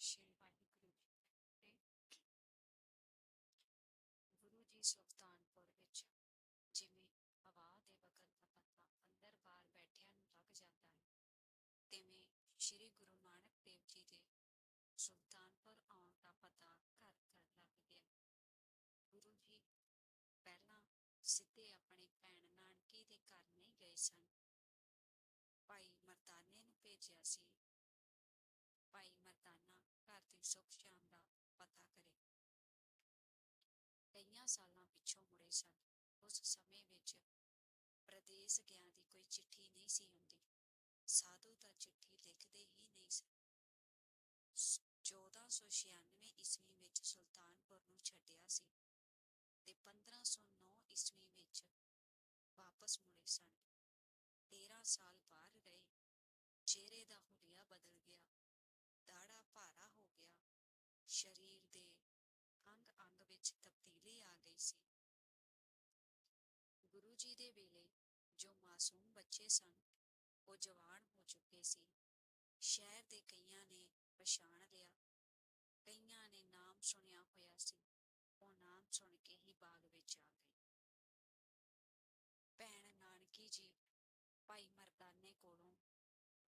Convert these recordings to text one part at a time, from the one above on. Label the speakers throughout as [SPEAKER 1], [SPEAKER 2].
[SPEAKER 1] ਸ਼੍ਰੀ ਵਾਹਿਗੁਰੂ ਜੀ ਤੇ ਗੁਰੂ ਜੀ ਸੁਲਤਾਨਪੁਰ ਵਿੱਚ ਜਿਵੇਂ ਹਵਾ ਦੇ ਵਗਣ ਦਾ ਪਤਾ ਅੰਦਰ ਬਾਹਰ ਬੈਠਿਆਂ ਨੂੰ ਲੱਗ ਜਾਂਦਾ ਹੈ, ਤਿਵੇਂ ਸ਼੍ਰੀ ਗੁਰੂ ਨਾਨਕ ਦੇਵ ਜੀ ਦੇ ਸੁਲਤਾਨਪੁਰ ਆਉਣ ਦਾ ਪਤਾ ਘਰ ਘਰ ਲੱਗ ਗਿਆ। ਗੁਰੂ ਜੀ ਪਹਿਲਾਂ ਸਿੱਧੇ ਆਪਣੀ ਭੈਣ ਨਾਨਕੀ ਦੇ ਘਰ ਨਹੀਂ ਗਏ ਸਨ। ਭਾਈ ਮਰਦਾਨੇ ਨੂੰ ਭੇਜਿਆ ਸੀ ਭਾਈ ਮਰਦਾਨਾ ਘਰ ਦੀ ਸੁੱਖ ਸ਼ਾਮ ਦਾ ਪਤਾ ਕਰੇ। ਕਈਆਂ ਸਾਲਾਂ ਪਿੱਛੋਂ ਮੁੜੇ ਸਨ। ਉਸ ਸਮੇਂ ਵਿੱਚ ਪ੍ਰਦੇਸ਼ ਗਿਆ ਦੀ ਕੋਈ ਚਿੱਠੀ ਨਹੀਂ ਸੀ ਹੁੰਦੀ। ਸਾਧੂ ਤਾਂ ਚਿੱਠੀ ਲਿਖਦੇ ਹੀ ਨਹੀਂ ਸਨ ਸ- 1496 ਈਸਵੀ ਵਿੱਚ ਸੁਲਤਾਨਪੁਰ ਨੂੰ ਛੱਡਿਆ ਸੀ ਤੇ 1509 ਈਸਵੀ ਵਿੱਚ ਵਾਪਸ ਮੁੜੇ ਸਨ। 13 ਸਾਲ ਬਾਹਰ ਰਹੇ। ਚਿਹਰੇ ਦਾ ਹੁਲੀਆ ਬਦਲ ਗਿਆ। ਦਾੜਾ ਭਾਰਾ ਹੋ ਗਿਆ। ਸਰੀਰ ਦੇ ਅੰਗ ਅੰਗ ਵਿੱਚ ਤਬਦੀਲੀ ਆ ਗਈ ਸੀ। ਗੁਰੂ ਜੀ ਦੇ ਵੇਲੇ ਜੋ ਮਾਸੂਮ ਬੱਚੇ ਸਨ, ਉਹ ਜਵਾਨ ਹੋ ਚੁੱਕੇ ਸੀ। ਸ਼ਹਿਰ ਦੇ ਕਈਆਂ ਨੇ ਪਛਾਣ ਲਿਆ। ਕਈਆਂ ਨੇ ਨਾਮ ਸੁਣਿਆ ਹੋਇਆ ਸੀ। ਉਹ ਨਾਮ ਸੁਣ ਕੇ ਹੀ ਬਾਗ ਵਿੱਚ ਆ ਗਏ। ਭੈਣ ਨਾਨਕੀ ਜੀ, ਭਾਈ ਮਰਦਾਨੇ ਕੋਲੋਂ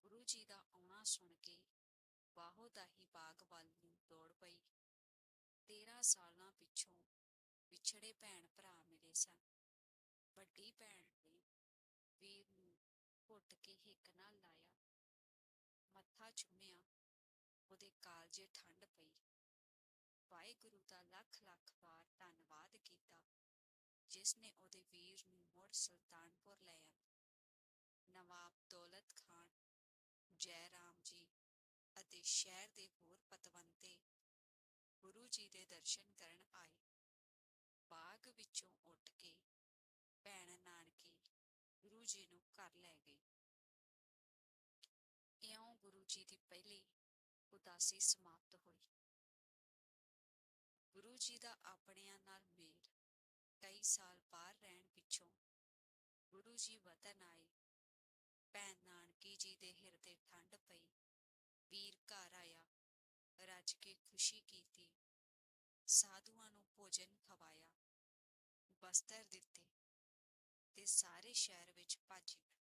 [SPEAKER 1] ਗੁਰੂ ਜੀ ਦਾ ਆਉਣਾ ਸੁਣ ਕੇ ਬਾਹੋ ਦਾ ਹੀ ਬਾਗ ਵੱਲ ਨੂੰ ਦੌੜ ਪਈ। 13 ਸਾਲਾਂ ਪਿੱਛੋਂ ਵਿਛੜੇ ਭੈਣ ਭਰਾ ਮਿਲੇ ਸਨ। ਵੱਡੀ ਭੈਣ ਨੇ ਵੀਰ ਨੂੰ ਘੁੱਟ ਕੇ ਹਿੱਕ ਨਾਲ ਲਾਇਆ। ਮੱਥਾ ਚੁੰਮਿਆ। ਉਹਦੇ ਕਾਲਜੇ ਠੰਡ ਪਈ। ਵਾਹਿਗੁਰੂ ਦਾ ਲੱਖ ਲੱਖ ਵਾਰ ਧੰਨਵਾਦ ਕੀਤਾ, ਜਿਸ ਨੇ ਉਹਦੇ ਵੀਰ ਨੂੰ ਮੁੜ ਸੁਲਤਾਨਪੁਰ ਲੈ ਆਇਆ ਨਵਾਬ ਦੌਲਤ ਖਾਨ, ਜੈ ਰਾਮ ਜੀ ਅਤੇ ਸ਼ਹਿਰ ਦੇ ਹੋਰ ਪਤਵੰਤੇ ਗੁਰੂ ਜੀ ਦੇ ਦਰਸ਼ਨ ਕਰਨ ਆਏ। ਬਾਗ ਵਿੱਚੋਂ ਉੱਠ ਕੇ ਭੈਣ ਨਾਨਕੀ ਗੁਰੂ ਜੀ ਨੂੰ ਘਰ ਲੈ ਗਈ ਇਉਂ ਗੁਰੂ ਜੀ ਦੀ ਪਹਿਲੀ ਉਦਾਸੀ ਸਮਾਪਤ ਹੋਈ। ਗੁਰੂ ਜੀ ਦਾ ਆਪਣਿਆਂ ਨਾਲ ਮੇਲ ਕਈ ਸਾਲ ਬਾਹਰ ਰਹਿਣ ਪਿੱਛੋਂ ਗੁਰੂ ਜੀ ਵਤਨ ਆਏ। ਭੈਣ ਨਾਨਕੀ ਜੀ ਦੇ ਹਿਰਦੇ ਠੰਡ ਪਈ ਵੀਰ ਘਰ ਆਇਆ, ਰੱਜ ਕੇ ਖੁਸ਼ੀ ਕੀਤੀ। ਸਾਧੂਆਂ ਨੂੰ ਭੋਜਨ ਖਵਾਇਆ। ਬਸਤਰ ਦਿੱਤੇ ਤੇ ਸਾਰੇ ਸ਼ਹਿਰ ਵਿੱਚ ਭੱਜ ਗਈ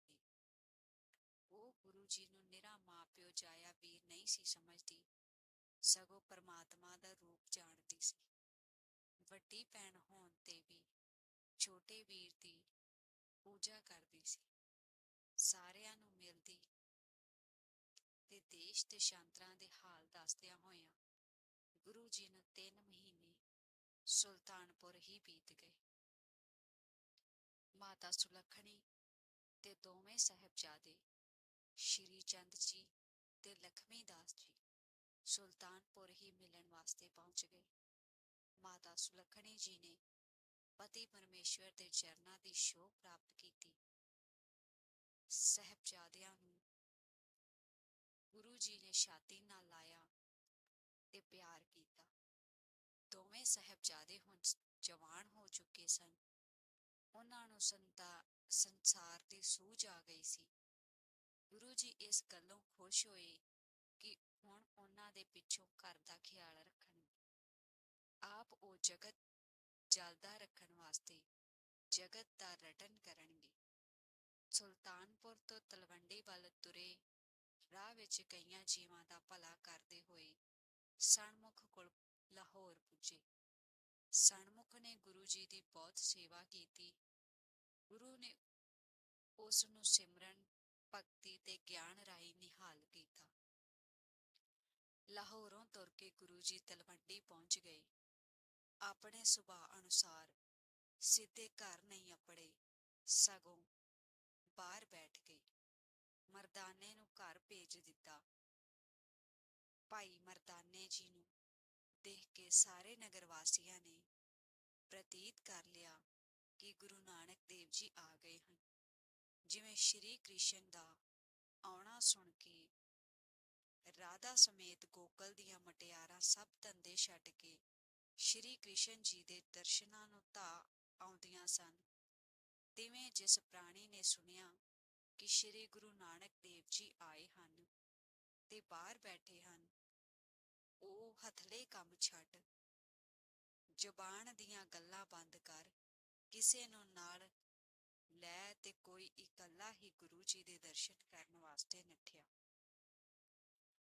[SPEAKER 1] ਉਹ ਗੁਰੂ ਜੀ ਨੂੰ ਨਿਰਾ ਮਾਂ ਪਿਓ ਜਾਇਆ ਵੀਰ ਨਹੀਂ ਸੀ ਸਮਝਦੀ। ਸਗੋਂ ਪਰਮਾਤਮਾ ਦਾ ਰੂਪ ਜਾਣਦੀ ਸੀ। ਵੱਡੀ ਭੈਣ ਹੋਣ ਤੇ ਵੀ ਛੋਟੇ ਵੀਰ ਦੀ ਪੂਜਾ ਕਰਦੀ ਸੀ। ਸਾਰਿਆਂ ਨੂੰ ਮਿਲਦੀ ਤੇ ਦੇਸ਼ ਤੇ ਦੇ ਹਾਲ ਦੱਸਦਿਆਂ ਹੋਇਆਂ ਗੁਰੂ ਜੀ ਨੂੰ ਤਿੰਨ ਮਹੀਨੇ ਸੁਲਤਾਨਪੁਰ ਹੀ ਬੀਤ ਗਏ। ਮਾਤਾ ਸੁਲੱਖਣੀ ਤੇ ਦੋਵੇਂ ਸਾਹਿਬਜ਼ਾਦੇ, ਸ਼੍ਰੀ ਚੰਦ ਜੀ ਤੇ ਲਖਮੀ ਦਾਸ ਜੀ ਸੁਲਤਾਨਪੁਰ ਹੀ ਮਿਲਣ ਵਾਸਤੇ ਪਹੁੰਚ ਗਏ। ਮਾਤਾ ਸੁਲੱਖਣੀ ਜੀ ਨੇ ਪਤੀ ਪਰਮੇਸ਼ਵਰ ਦੇ ਚਰਨਾਂ ਦੀ ਸ਼ੋਭ ਪ੍ਰਾਪਤ ਕੀਤੀ। ਸਾਹਿਬਜ਼ਾਦਿਆਂ ਨੂੰ ਗੁਰੂ ਜੀ ਨੇ ਛਾਤੀ ਨਾਲ ਲਾਇਆ ਤੇ ਪਿਆਰ ਕੀਤਾ। ਦੋਵੇਂ ਸਾਹਿਬਜ਼ਾਦੇ ਹੁਣ ਜਵਾਨ ਹੋ ਚੁੱਕੇ ਸਨ। ਉਹਨਾਂ ਨੂੰ ਸੰਤਾ, ਸੰਸਾਰ ਦੀ ਸੂਝ ਆ ਗਈ ਸੀ। ਗੁਰੂ ਜੀ ਇਸ ਗੱਲੋਂ ਖੁਸ਼ ਹੋਏ ਕਿ ਹੁਣ ਉਹਨਾਂ ਦੇ ਪਿੱਛੋਂ ਘਰ ਦਾ ਖਿਆਲ ਰੱਖਣਗੇ। ਆਪ ਉਹ ਜਗਤ ਜਲਦਾ ਰੱਖਣ ਵਾਸਤੇ ਜਗਤ ਦਾ ਰਟਨ ਕਰਨਗੇ। ਸੁਲਤਾਨਪੁਰ ਤੋਂ ਤਲਵੰਡੀ ਵੱਲ ਤੁਰੇ ਰਾਹ ਵਿੱਚ ਕਈਆਂ ਜੀਵਾਂ ਦਾ ਭਲਾ ਕਰਦੇ ਹੋਏ ਸਣਮੁਖ ਕੋਲ ਲਾਹੌਰ ਪੁੱਜੇ। ਸਣਮੁਖ ਨੇ ਗੁਰੂ ਜੀ ਦੀ ਬਹੁਤ ਸੇਵਾ ਕੀਤੀ। ਗੁਰੂ ਨੇ ਉਸ ਨੂੰ ਸਿਮਰਨ, ਭਗਤੀ ਤੇ ਗਿਆਨ ਰਾਹੀਂ ਨਿਹਾਲ ਕੀਤਾ। ਲਾਹੌਰੋਂ ਤੁਰ ਕੇ ਗੁਰੂ ਜੀ ਤਲਵੰਡੀ ਪਹੁੰਚ ਗਏ। ਆਪਣੇ ਸੁਭਾਅ ਅਨੁਸਾਰ ਸਿੱਧੇ ਘਰ ਨਹੀਂ ਅਪੜੇ, ਸਗੋਂ ਬਾਹਰ ਬੈਠ ਗਏ। ਮਰਦਾਨੇ ਨੂੰ ਘਰ ਭੇਜ ਦਿੱਤਾ। ਭਾਈ ਮਰਦਾਨੇ ਜੀ ਨੂੰ ਦੇਖ ਕੇ ਸਾਰੇ ਨਗਰ ਵਾਸੀਆਂ ਨੇ ਪ੍ਰਤੀਤ ਕਰ ਲਿਆ ਕਿ ਗੁਰੂ ਨਾਨਕ ਦੇਵ ਜੀ ਆ ਗਏ ਹਨ। ਜਿਵੇਂ ਸ਼੍ਰੀ ਕ੍ਰਿਸ਼ਨ ਦਾ ਆਉਣਾ ਸੁਣ ਕੇ ਰਾਧਾ ਸਮੇਤ ਗੋਕਲ ਦੀਆਂ ਮਟਿਆਰਾਂ ਸਭ ਧੰਦੇ ਛੱਡ ਕੇ ਸ਼੍ਰੀ ਕ੍ਰਿਸ਼ਨ ਜੀ ਦੇ ਦਰਸ਼ਨਾਂ ਨੂੰ ਧਾ ਆਉਂਦੀਆਂ ਸਨ। ਤਿਵੇਂ ਜਿਸ ਪ੍ਰਾਣੀ ਨੇ ਸੁਣਿਆ ਕਿ ਸ਼੍ਰੀ ਗੁਰੂ ਨਾਨਕ ਦੇਵ ਜੀ ਆਏ ਹਨ ਤੇ ਬਾਹਰ ਬੈਠੇ ਹਨ, ਉਹ ਹਥਲੇ ਕੰਮ ਛੱਡ ਜਬਾਨ ਦੀਆਂ ਗੱਲਾਂ ਬੰਦ ਕਰ ਕਿਸੇ ਨੂੰ ਨਾਲ ਲੈ ਤੇ ਕੋਈ ਇਕੱਲਾ ਹੀ ਗੁਰੂ ਜੀ ਦੇ ਦਰਸ਼ਨ ਕਰਨ ਵਾਸਤੇ ਨੱਠਿਆ।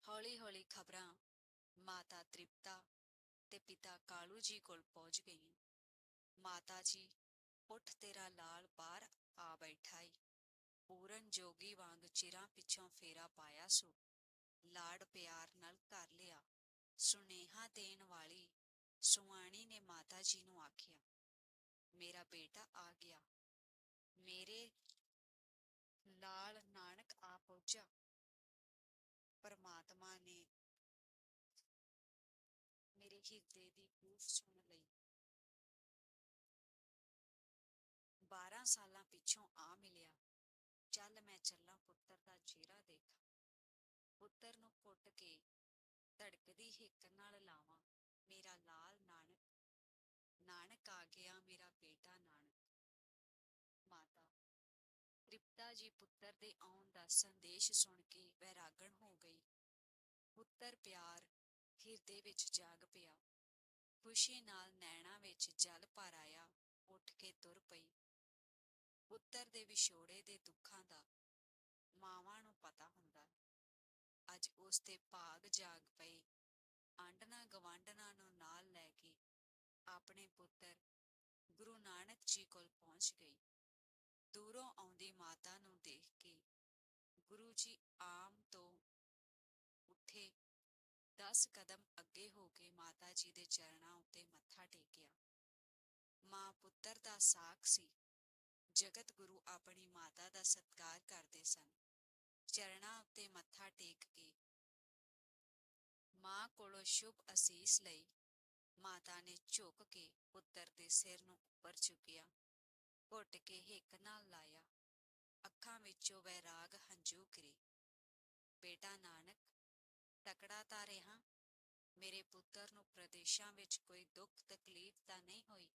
[SPEAKER 1] ਹੌਲੀ ਹੌਲੀ ਖਬਰਾਂ ਮਾਤਾ ਤ੍ਰਿਪਤਾ ਤੇ ਪਿਤਾ ਕਾਲੂ ਜੀ ਕੋਲ ਪਹੁੰਚ ਗਈਆਂ। ਮਾਤਾ ਜੀ, ਉੱਠ ਤੇਰਾ ਲਾਲ ਬਾਹਰ ਆ ਬੈਠਾ ਈ। ਪੂਰਨ ਜੋਗੀ ਵਾਂਗ ਚਿਰਾਂ ਪਿੱਛੋਂ ਫੇਰਾ ਪਾਇਆ ਸੋ, ਲਾੜ ਪਿਆਰ ਨਾਲ ਕਰ ਲਿਆ। ਸੁਨੇਹਾ ਦੇਣ ਵਾਲੀ ਸੁਆਣੀ ਨੇ ਮਾਤਾ ਜੀ ਨੂੰ ਆਖਿਆ, ਮੇਰਾ ਬੇਟਾ ਆ ਗਿਆ। ਮੇਰੇ ਲਾਲ ਨਾਨਕ ਆ ਪਹੁੰਚਾ ਪਰਮਾਤਮਾ ਨੇ ਮੇਰੇ ਹਿਰਦੇ ਦੀ ਗੂੰਜ ਸੁਣ ਲਈ। 12 ਸਾਲਾਂ ਪਿੱਛੋਂ ਆ ਮਿਲਿਆ। ਚੱਲ ਮੈਂ ਚੱਲਾਂ ਪੁੱਤਰ ਦਾ ਚਿਹਰਾ ਦੇਖਾਂ। ਪੁੱਤਰ ਨੂੰ ਕੁੱਟ ਕੇ ਧੜਕਦੀ ਹਿੱਕ ਨਾਲ ਲਾਵਾਂ। ਮੇਰਾ ਲਾਲ ਨਾਨਕ ਨਾਨਕ ਆ ਗਿਆ ਮੇਰਾ ਬੇਟਾ ਨਾਨਕ। ਮਾਤਾ, ਤ੍ਰਿਪਤਾ ਜੀ ਪੁੱਤਰ ਦੇ ਆਉਣ ਦਾ ਸੰਦੇਸ਼ ਸੁਣ ਕੇ ਵੈਰਾਗਣ ਹੋ ਗਈ। ਪੁੱਤਰ ਪਿਆਰ ਹਿਰਦੇ ਵਿੱਚ ਜਾਗ ਪਿਆ। ਖੁਸ਼ੀ ਨਾਲ ਨੈਣਾ ਵਿੱਚ ਜਲ ਭਰ ਆਇਆ। ਉੱਠ ਕੇ ਤੁਰ ਪਈ। ਪੁੱਤਰ ਦੇ ਵਿਛੋੜੇ ਦੇ ਦੁੱਖਾਂ ਦਾ ਮਾਵਾਂ ਨੂੰ ਪਤਾ ਹੁੰਦਾ ਹੈ। ਅੱਜ ਉਸ ਦੇ ਭਾਗ ਜਾਗ ਪਏ। ਆਂਡਣਾ ਗਵਾਂਡਣਾ ਨੂੰ ਨਾਲ ਲੈ ਕੇ ਆਪਣੇ ਪੁੱਤਰ ਗੁਰੂ ਨਾਨਕ ਜੀ ਕੋਲ ਪਹੁੰਚ ਗਈ। ਦੂਰੋਂ ਆਉਂਦੀ ਮਾਤਾ ਨੂੰ ਦੇਖ ਕੇ ਗੁਰੂ ਜੀ ਆਮ ਤੋਂ ਉੱਠੇ। 10 ਕਦਮ ਅੱਗੇ ਹੋ ਕੇ ਮਾਤਾ ਜੀ ਦੇ ਚਰਨਾਂ ਉੱਤੇ ਮੱਥਾ ਟੇਕਿਆ। ਮਾਂ ਪੁੱਤਰ ਦਾ ਸਾਖ ਸੀ। ਜਗਤ ਗੁਰੂ ਆਪਣੀ ਮਾਤਾ ਦਾ ਸਤਿਕਾਰ ਕਰਦੇ ਸਨ। ਚਰਨਾਂ ਉੱਤੇ ਮੱਥਾ ਟੇਕ ਕੇ ਮਾਂ ਕੋਲੋਂ ਸ਼ੁਭ ਅਸੀਸ ਲਈ ਮਾਤਾ ਨੇ ਝੁਕ ਕੇ ਪੁੱਤਰ ਦੇ ਸਿਰ ਨੂੰ ਉੱਪਰ ਚੁੱਕਿਆ, ਘੁੱਟ ਕੇ ਹਿੱਕ ਨਾਲ ਲਾਇਆ। ਅੱਖਾਂ ਵਿੱਚੋਂ ਵੈਰਾਗ ਹੰਝੂ ਗਿਰੇ ਬੇਟਾ ਨਾਨਕ, ਤਕੜਾ ਤਾਂ ਰਿਹਾ। ਮੇਰੇ ਪੁੱਤਰ ਨੂੰ ਪ੍ਰਦੇਸ਼ਾਂ ਵਿੱਚ ਕੋਈ ਦੁੱਖ ਤਕਲੀਫ ਤਾਂ ਨਹੀਂ ਹੋਈ।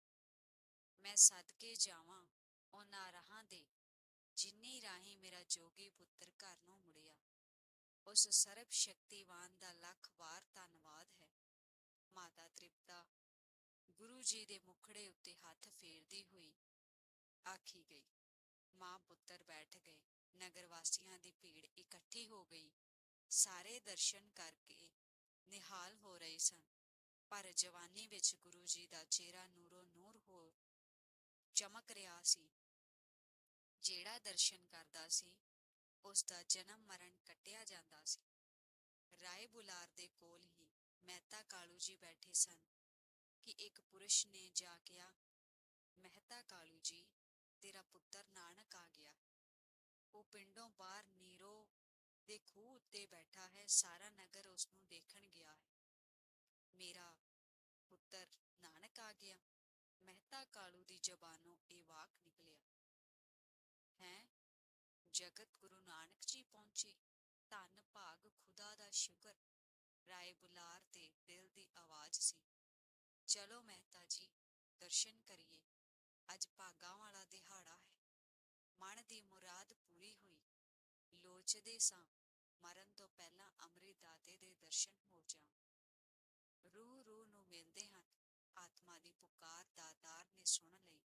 [SPEAKER 1] ਮੈਂ ਸਦਕੇ ਜਾਵਾਂ। ਉਹਨਾਂ ਰਾਹਾਂ ਦੇ ਜਿੰਨੀ ਰਾਹੀਂ ਮੇਰਾ ਜੋਗੀ ਪੁੱਤਰ ਘਰ ਨੂੰ ਮੁੜਿਆ। ਉਸ ਸਰਬ ਸ਼ਕਤੀਵਾਨ ਦਾ ਲੱਖ ਵਾਰ ਧੰਨਵਾਦ ਹੈ। ਮਾਤਾ ਤ੍ਰਿਪਤਾ ਗੁਰੂ ਜੀ ਦੇ ਮੁਖੜੇ ਉੱਤੇ ਹੱਥ ਫੇਰਦੀ ਹੋਈ ਆਖੀ ਗਈ। ਮਾਂ ਪੁੱਤਰ ਬੈਠ ਗਏ। ਨਗਰ ਵਾਸੀਆਂ ਦੀ ਭੀੜ ਇਕੱਠੀ ਹੋ ਗਈ। ਸਾਰੇ ਦਰਸ਼ਨ ਕਰਕੇ ਨਿਹਾਲ ਹੋ ਰਹੇ ਸਨ। ਪਰ ਜਵਾਨੀ ਵਿੱਚ ਗੁਰੂ ਜੀ ਦਾ ਚਿਹਰਾ ਨੂਰੋ ਚਮਕ ਰਿਹਾ ਸੀ। ਜਿਹੜਾ ਦਰਸ਼ਨ ਕਰਦਾ ਸੀ ਉਸ ਦਾ ਜਨਮ ਮਰਨ ਕੱਟਿਆ ਜਾਂਦਾ ਸੀ। ਰਾਏ ਬੁਲਾਰ ਦੇ ਕੋਲ ਹੀ ਮਹਿਤਾ ਕਾਲੂ ਜੀ ਬੈਠੇ ਸਨ ਕਿ ਇੱਕ ਪੁਰਸ਼ ਨੇ ਜਾ ਕਿਹਾ, ਮਹਿਤਾ ਕਾਲੂ ਜੀ, ਤੇਰਾ ਪੁੱਤਰ ਨਾਨਕ ਆ ਗਿਆ। ਉਹ ਪਿੰਡੋਂ ਬਾਹਰ ਨੀਰੋ ਦੇ ਖੂਹ ਉੱਤੇ ਬੈਠਾ ਹੈ, ਸਾਰਾ ਨਗਰ ਉਸ ਨੂੰ ਦੇਖਣ ਗਿਆ ਹੈ। ਮੇਰਾ ਪੁੱਤਰ ਨਾਨਕ ਆ ਗਿਆ ਮਹਿਤਾ ਕਾਲੂ ਦੀ ਜ਼ਬਾਨੋਂ ਇਹ ਵਾਕ ਨਿਕਲਿਆ ਹੈ ਜਗਤ ਗੁਰੂ ਨਾਨਕ ਜੀ ਪਹੁੰਚੇ ਧੰਨ ਭਾਗ ਖੁਦਾ ਦਾ ਸ਼ੁਕਰ ਰਾਏ ਬੁਲਾਰ ਤੇ ਦਿਲ ਦੀ ਆਵਾਜ਼ ਸੀ ਚਲੋ ਮਹਿਤਾ ਜੀ ਦਰਸ਼ਨ ਕਰੀਏ ਅੱਜ ਭਾਗਾਂ ਵਾਲਾ ਦਿਹਾੜਾ ਹੈ ਮਨ ਦੀ ਮੁਰਾਦ ਪੂਰੀ ਹੋਈ ਲੋਚਦੇ ਸਾਂ ਮਰਨ ਤੋਂ ਪਹਿਲਾਂ ਅੰਮ੍ਰਿਤ ਦਾਤੇ ਦੇ ਦਰਸ਼ਨ ਹੋ ਜਾਣ ਰੂਹ ਰੂਹ ਨੂੰ ਮਿਲਦੇ ਹਨ ਆਤਮਾ ਦੀ ਪੁਕਾਰ ਦਾਤਾਰ ਨੇ ਸੁਣ ਲਈ।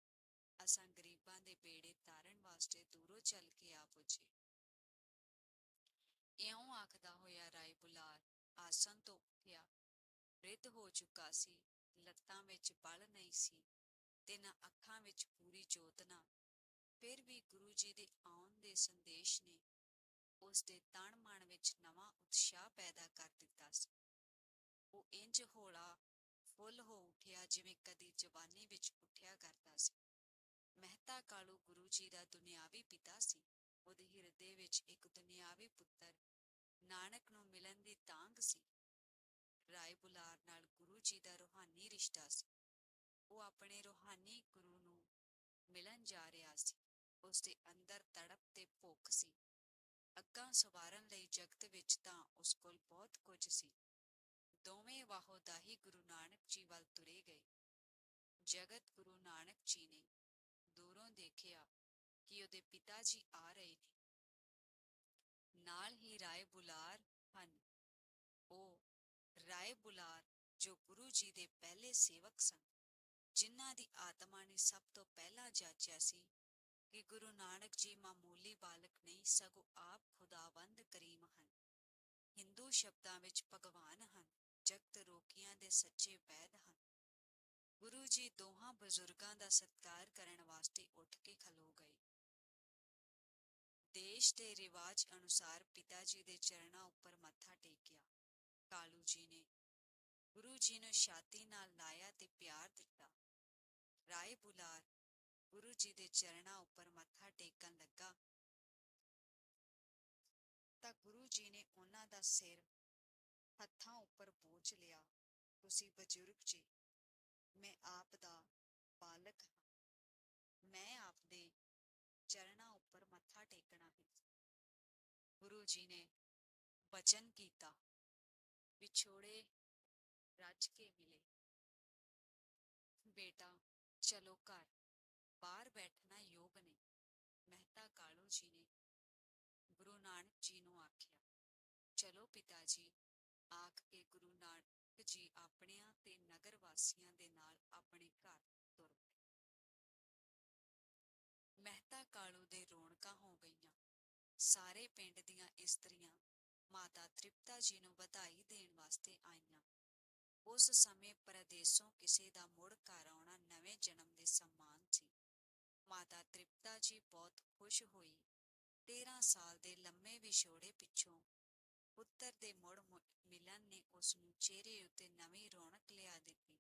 [SPEAKER 1] ਅਸਾਂ ਗਰੀਬਾਂ ਦੇ ਬੇੜੇ ਤਾਰਨ ਵਾਸਤੇ ਦੂਰੋਂ ਚੱਲ ਕੇ ਆ ਪੁੱਜੇ। ਇਉਂ ਆਖਦਾ ਹੋਇਆ ਰਾਏ ਬੁਲਾਰ ਆਸਨ ਤੋਂ ਉੱਠਿਆ। ਰਿੱਧ ਹੋ ਚੁੱਕਾ ਸੀ, ਲੱਤਾਂ ਵਿੱਚ ਬਲ ਨਹੀਂ ਸੀ ਤੇ ਨਾ ਅੱਖਾਂ ਵਿੱਚ ਪੂਰੀ ਚੋਤਨਾ ਫਿਰ ਵੀ ਗੁਰੂ ਜੀ ਦੇ ਆਉਣ ਦੇ ਸੰਦੇਸ਼ ਨੇ ਉਸ ਦੇ ਤਣ ਮਨ ਵਿੱਚ ਨਵਾਂ ਉਤਸ਼ਾਹ ਪੈਦਾ ਕਰ ਦਿੱਤਾ ਸੀ। ਉਹ ਇੰਜ ਹੋਲਾ ਫੁੱਲ ਹੋ ਉੱਠਿਆ ਜਿਵੇਂ ਕਦੀ ਜਵਾਨੀ ਵਿੱਚ ਉੱਠਿਆ ਕਰਦਾ ਸੀ। ਮਹਿਤਾ ਕਾਲੂ ਗੁਰੂ ਜੀ ਦਾ ਦੁਨਿਆਵੀ ਪਿਤਾ ਸੀ। ਉਹਦੇ ਹਿਰਦੇ ਵਿੱਚ ਇੱਕ ਦੁਨਿਆਵੀ ਪੁੱਤਰ ਨਾਨਕ ਨੂੰ ਮਿਲਣ ਦੀ ਤਾਂਘ ਸੀ। ਰਾਏ ਬੁਲਾਰ ਨਾਲ ਗੁਰੂ ਜੀ ਦਾ ਰੂਹਾਨੀ ਰਿਸ਼ਤਾ ਸੀ। ਉਹ ਆਪਣੇ ਰੂਹਾਨੀ ਗੁਰੂ ਨੂੰ ਮਿਲਣ ਜਾ ਰਿਹਾ ਸੀ। ਉਸ ਦੇ ਅੰਦਰ ਤੜਪ ਤੇ ਭੁੱਖ ਸੀ। ਅੱਗਾਂ ਸਵਾਰਨ ਲਈ ਜਗਤ ਵਿੱਚ ਤਾਂ ਉਸ ਕੋਲ ਬਹੁਤ ਕੁਝ ਸੀ। ਦੋਵੇਂ ਵਾਹੋਦਾਹੀ ਗੁਰੂ ਨਾਨਕ ਜੀ ਵੱਲ ਤੁਰੇ ਗਏ। ਜਗਤ ਗੁਰੂ ਨਾਨਕ ਜੀ ਨੇ ਦੂਰੋਂ ਦੇਖਿਆ ਕਿ ਉਹਦੇ ਪਿਤਾ ਜੀ ਆ ਰਹੇ ਨੇ। ਨਾਲ ਹੀ ਰਾਏ ਬੁਲਾਰ ਹਨ। ਉਹ ਰਾਏ ਬੁਲਾਰ ਜੋ ਗੁਰੂ ਜੀ ਦੇ ਪਹਿਲੇ ਸੇਵਕ ਸਨ, ਜਿਨ੍ਹਾਂ ਦੀ ਆਤਮਾ ਨੇ ਸਭ ਤੋਂ ਪਹਿਲਾਂ ਜਾਚਿਆ ਸੀ ਕਿ ਗੁਰੂ ਨਾਨਕ ਜੀ ਮਾਮੂਲੀ ਬਾਲਕ ਨਹੀਂ, ਸਗੋਂ ਆਪ ਖੁਦਾਵੰਦ ਕਰੀਮ ਹਨ। ਹਿੰਦੂ ਸ਼ਬਦਾਂ ਵਿੱਚ ਭਗਵਾਨ ਹਨ। ਜਗਤ ਰੋਕੀਆਂ ਦੇ ਸੱਚੇ ਵੈਦ ਹਨ। ਗੁਰੂ ਜੀ ਦੋਹਾਂ ਬਜ਼ੁਰਗਾਂ ਦਾ ਸਤਿਕਾਰ ਕਰਨ ਵਾਸਤੇ ਉੱਠ ਕੇ ਖਲੋ ਗਏ। ਦੇਸ਼ ਦੇ ਰਿਵਾਜ ਅਨੁਸਾਰ ਪਿਤਾ ਜੀ ਦੇ ਚਰਨਾਂ ਉੱਪਰ ਮੱਥਾ ਟੇਕਿਆ। ਕਾਲੂ ਜੀ ਨੇ ਗੁਰੂ ਜੀ ਨੂੰ ਛਾਤੀ ਨਾਲ ਲਾਇਆ ਤੇ ਪਿਆਰ ਦਿੱਤਾ। ਰਾਏ ਬੁਲਾਰ ਗੁਰੂ ਜੀ ਦੇ ਚਰਨਾਂ ਉੱਪਰ ਮੱਥਾ ਟੇਕਣ ਲੱਗਾ ਤਾਂ ਗੁਰੂ ਜੀ ਨੇ ਉਹਨਾਂ ਦਾ ਸਿਰ ਹੱਥਾਂ ਉੱਪਰ ਬੋਝ ਲਿਆ ਤੁਸੀਂ ਬਜ਼ੁਰਗ ਜੀ ਮੈਂ ਆਪ ਦਾ ਬਾਲਕ ਹਾਂ ਮੈਂ ਆਪ ਦੇ ਚਰਨਾਂ ਉੱਪਰ ਮੱਥਾ ਟੇਕਣਾ ਹੈ ਗੁਰੂ ਜੀ ਨੇ ਬਚਨ ਕੀਤਾ ਵਿਛੋੜੇ ਰੱਜ ਕੇ ਮਿਲੇ ਬੇਟਾ ਚਲੋ ਘਰ ਬਾਹਰ ਬੈਠਣਾ ਯੋਗ ਨਹੀਂ ਮਹਿਤਾ ਕਾਲੂ ਜੀ ਨੇ ਗੁਰੂ ਨਾਨਕ ਜੀ ਨੂੰ ਆਖਿਆ ਚਲੋ ਪਿਤਾ ਜੀ ਆਖ ਕੇ ਗੁਰੂ ਨਾਨਕ ਜੀ ਆਪਣਿਆਂ ਤੇ ਨਗਰ ਵਾਸੀਆਂ ਦੇ ਨਾਲ ਆਪਣੇ ਘਰ ਤੁਰ ਪਏ। ਮਹਿਤਾ ਕਾਲੂ ਦੇ ਰੌਣਕਾਂ ਹੋ ਗਈਆਂ। ਸਾਰੇ ਪਿੰਡ ਦੀਆਂ ਇਸਤਰੀਆਂ ਮਾਤਾ ਤ੍ਰਿਪਤਾ ਜੀ ਨੂੰ ਵਧਾਈ ਦੇਣ ਵਾਸਤੇ ਆਈਆਂ। ਉਸ ਸਮੇਂ ਪਰਦੇਸੋਂ ਕਿਸੇ ਦਾ ਮੁੜ ਘਰ ਆਉਣਾ ਨਵੇਂ ਜਨਮ ਦੇ ਸਮਾਨ ਸੀ। ਮਾਤਾ ਤ੍ਰਿਪਤਾ ਜੀ ਬਹੁਤ ਖੁਸ਼ ਹੋਈ। 13 ਸਾਲ ਦੇ ਲੰਮੇ ਵਿਛੋੜੇ ਪਿੱਛੋਂ ਪੁੱਤਰ ਦੇ ਮੁੜ ਮਿਲਣ ਨੇ ਉਸ ਨੂੰ ਚਿਹਰੇ ਉੱਤੇ ਨਵੀਂ ਰੌਣਕ ਲਿਆ ਦਿੱਤੀ।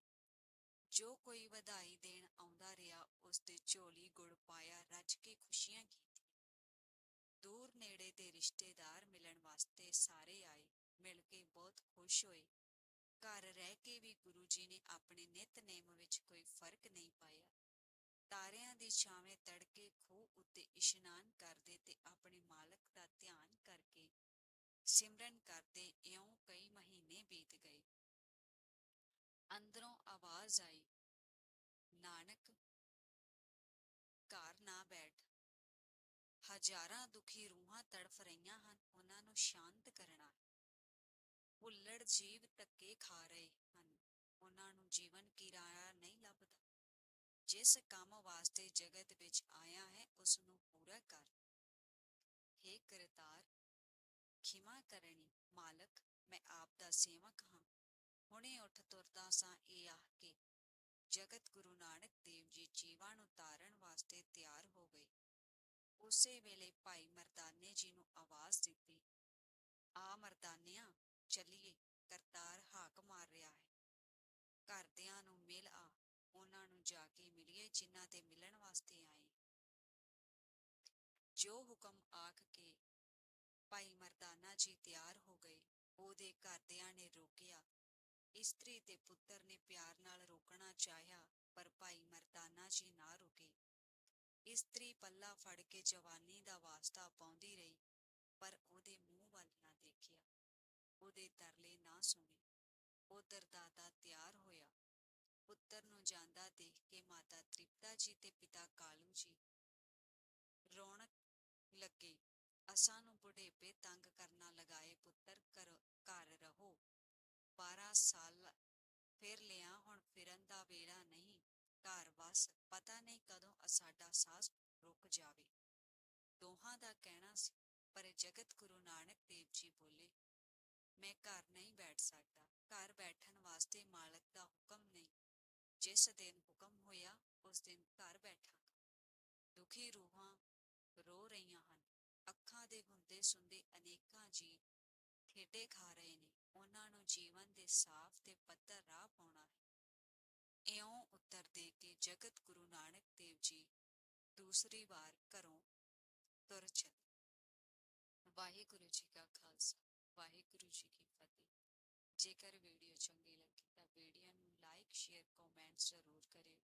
[SPEAKER 1] ਜੋ ਕੋਈ ਵਧਾਈ ਦੇਣ ਆਉਂਦਾ ਰਿਹਾ, ਉਸ ਦੇ ਝੋਲੀ, ਗੁੜ ਪਾਇਆ, ਰੱਜ ਕੇ ਖੁਸ਼ੀਆਂ ਕੀਤੀਆਂ ਦੂਰ ਨੇੜੇ ਦੇ ਰਿਸ਼ਤੇਦਾਰ ਮਿਲਣ ਵਾਸਤੇ ਸਾਰੇ ਆਏ, ਮਿਲ ਕੇ ਬਹੁਤ ਖੁਸ਼ ਹੋਏ। ਘਰ ਰਹਿ ਕੇ ਵੀ ਗੁਰੂ ਜੀ ਨੇ ਆਪਣੇ ਨਿਤਨੇਮ ਵਿੱਚ ਕੋਈ ਫ਼ਰਕ ਨਹੀਂ ਪਾਇਆ। ਤਾਰਿਆਂ ਦੀ ਛਾਵੇਂ ਤੜਕੇ ਖੂਹ ਉੱਤੇ ਇਸ਼ਨਾਨ ਕਰਦੇ ਤੇ ਆਪਣੇ ਮਾਲਕ ਦਾ ਧਿਆਨ ਕਰਕੇ ਸਿਮਰਨ ਕਰਦੇ ਇਉਂ ਕਈ ਮਹੀਨੇ ਬੀਤ ਗਏ। ਅੰਦਰੋਂ ਆਵਾਜ਼ ਆਈ, ਨਾਨਕ, ਘਰ ਨਾ ਬੈਠ। ਹਜ਼ਾਰਾਂ ਦੁਖੀ ਰੂਹਾਂ ਤੜਫ ਰਹੀਆਂ ਹਨ ਉਹਨਾਂ ਨੂੰ ਸ਼ਾਂਤ ਕਰਨਾ। ਭੁੱਲੜ ਜੀਵ ਧੱਕੇ ਖਾ ਰਹੇ ਹਨ ਉਹਨਾਂ ਨੂੰ ਜੀਵਨ ਕਿਰਾਇਆ ਨਹੀਂ ਲੱਭਦਾ। ਜਿਸ ਕੰਮ ਵਾਸਤੇ ਜਗਤ ਵਿੱਚ ਆਇਆ ਹੈ ਉਸ ਨੂੰ ਪੂਰਾ ਕਰ। ਹੇ ਕਰਤਾਰ ਖਿਮਾ ਕਰਨੀ, ਮਾਲਕ, ਮੈਂ ਆਪ ਦਾ ਸੇਵਕ ਹਾਂ। ਹੁਣੇ ਉੱਠ ਤੁਰਦਾ ਸਾਂ ਇਹ ਆਖ ਕੇ। ਜਗਤ ਗੁਰੂ ਨਾਨਕ ਦੇਵ ਜੀ ਜੀਵਾਂ ਨੂੰ ਤਾਰਨ ਵਾਸਤੇ ਤਿਆਰ ਹੋ ਗਏ। ਉਸੇ ਵੇਲੇ ਭਾਈ ਮਰਦਾਨੇ ਜੀ ਨੂੰ ਆਵਾਜ਼ ਦਿੱਤੀ, ਆ ਮਰਦਾਨਿਆਂ, ਚੱਲੀਏ, ਕਰਤਾਰ ਹਾਕ ਮਾਰ ਰਿਹਾ ਹੈ। ਘਰਦਿਆਂ ਨੂੰ ਮਿਲ ਆ, ਉਹਨਾਂ ਨੂੰ ਜਾ ਕੇ ਮਿਲੀਏ ਜਿਨ੍ਹਾਂ ਤੇ ਮਿਲਣ ਵਾਸਤੇ ਆਏ। ਜੋ ਹੁਕਮ ਆਖ ਕੇ ਭਾਈ ਮਰਦਾਨਾ ਜੀ ਤਿਆਰ ਹੋ ਗਏ। ਉਹਦੇ ਘਰਦਿਆਂ ਨੇ ਰੋਕਿਆ। ਇਸਤਰੀ ਤੇ ਪੁੱਤਰ ਨੇ ਪਿਆਰ ਨਾਲ ਰੋਕਣਾ ਚਾਹਿਆ, ਪਰ ਭਾਈ ਮਰਦਾਨਾ ਜੀ ਨਾ ਰੁਕੇ। ਇਸਤਰੀ ਪੱਲਾ ਫੜ ਕੇ ਜਵਾਨੀ ਦਾ ਵਾਸਤਾ ਪਾਉਂਦੀ ਰਹੀ, ਪਰ ਉਹਦੇ ਮੂੰਹ ਵੱਲ ਨਾ ਦੇਖਿਆ। ਉਹਦੇ ਤਰਲੇ ਨਾ ਸੁਣੇ। ਉਧਰ ਦਾਦਾ ਤਿਆਰ ਹੋਇਆ। ਪੁੱਤਰ ਨੂੰ ਜਾਂਦਾ ਦੇਖ ਕੇ ਮਾਤਾ ਤ੍ਰਿਪਤਾ ਜੀ ਤੇ ਪਿਤਾ ਕਾਲੂ ਜੀ ਰੌਣਕ ਲੱਗੇ। ਅਸਾਂ ਨੂੰ ਬੁਢੇਪੇ ਤੰਗ ਕਰਨਾ ਲਗਾਏ, ਪੁੱਤਰ ਕਰ, ਘਰ ਰਹੋ। 12 ਸਾਲ ਫਿਰ ਲਿਆ, ਹੁਣ ਫਿਰਨ ਦਾ ਵੇਲਾ ਨਹੀਂ। ਘਰ ਵਸ, ਪਤਾ ਨਹੀਂ ਕਦੋਂ ਸਾਡਾ ਸਾਹ ਰੁਕ ਜਾਵੇ। ਦੋਹਾਂ ਦਾ ਕਹਿਣਾ ਸੀ, ਪਰ ਜਗਤ ਗੁਰੂ ਨਾਨਕ ਦੇਵ ਜੀ ਬੋਲੇ, ਮੈਂ ਘਰ ਨਹੀਂ ਬੈਠ ਸਕਦਾ। ਘਰ ਬੈਠਣ ਵਾਸਤੇ ਮਾਲਕ ਦਾ ਹੁਕਮ ਨਹੀਂ। ਜਿਸ ਦਿਨ ਹੁਕਮ ਹੋਇਆ, ਉਸ ਦਿਨ ਘਰ ਬੈਠਾਂਗਾ। ਦੁਖੀ ਰੂਹਾਂ ਰੋ ਰਹੀਆਂ ਹਨ। ਅੱਖਾਂ ਦੇ ਹੁੰਦੇ ਸੁੰਦੇ ਅਨੇਕਾਂ ਜੀ ਠੇਡੇ ਖਾ ਰਹੇ ਨੇ। ਉਹਨਾਂ ਨੂੰ ਜੀਵਨ ਦੇ ਸਾਫ਼ ਤੇ ਪੱਧਰ ਰਾਹ ਪਾਉਣਾ ਹੈ। ਇਉਂ ਉੱਤਰ ਦੇ ਕੇ ਜਗਤ ਗੁਰੂ ਨਾਨਕ ਦੇਵ ਜੀ ਦੂਸਰੀ ਵਾਰ ਘਰੋਂ ਤੁਰ ਚਲੇ। ਵਾਹਿਗੁਰੂ ਜੀ ਕਾ ਖਾਲਸਾ, ਵਾਹਿਗੁਰੂ ਜੀ ਕੀ ਫਤਿਹ। ਜੇਕਰ ਵੀਡੀਓ ਚੰਗੀ ਲੱਗੀ ਤਾਂ ਵੀਡੀਓ ਨੂੰ ਲਾਈਕ, ਸ਼ੇਅਰ, ਕਮੈਂਟ ਜ਼ਰੂਰ ਕਰਿਓ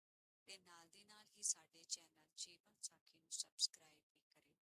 [SPEAKER 1] ਤੇ ਨਾਲ ਦੀ ਨਾਲ ਹੀ ਸਾਡੇ ਚੈਨਲ ਜੀਵਨ ਸਾਖੀ ਨੂੰ ਸਬਸਕ੍ਰਾਈਬ ਵੀ ਕਰਿਓ।